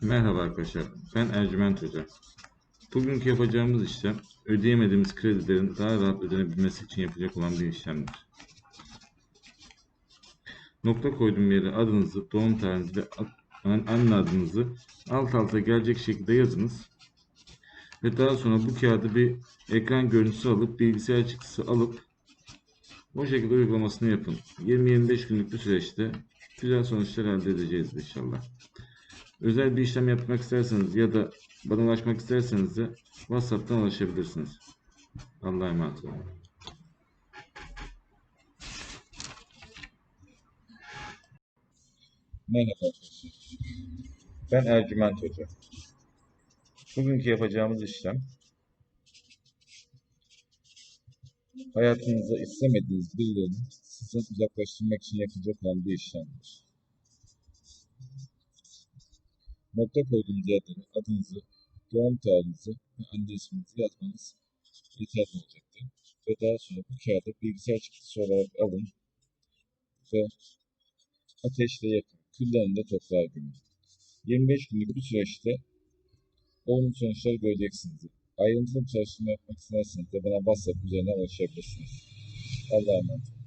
Merhaba arkadaşlar, ben Ercüment Hoca. Bugünkü yapacağımız işlem, ödeyemediğimiz kredilerin daha rahat ödenebilmesi için yapacak olan bir işlemdir. Nokta koyduğum yere adınızı, doğum tarihinizi ve an- anne adınızı alt alta gelecek şekilde yazınız. Ve daha sonra bu kağıdı bir ekran görüntüsü alıp, bilgisayar çıktısı alıp o şekilde uygulamasını yapın. 20-25 günlük bir süreçte güzel sonuçlar elde edeceğiz inşallah. Özel bir işlem yapmak isterseniz ya da bana ulaşmak isterseniz de WhatsApp'tan ulaşabilirsiniz. Allah'a emanet olun. Merhaba. Ben Ercüment Hoca. Bugünkü yapacağımız işlem hayatınızda istemediğiniz birilerini sizden uzaklaştırmak için yapılacak olan bir işlemdir. Nokta koyduğunuz yerlere adınızı, doğum tarihinizi ve anne isminizi yazmanız yeterli olacaktır. Ve daha sonra bu kağıdı bilgisayar çıktısı olarak alın ve ateşle yakın. Küllerinde toprağa gömün. 25 günlük bir süreçte olumlu sonuçları göreceksiniz. Ayrıntılı bir çalışma yapmak isterseniz de bana WhatsApp üzerinden ulaşabilirsiniz. Allah'a emanet olun.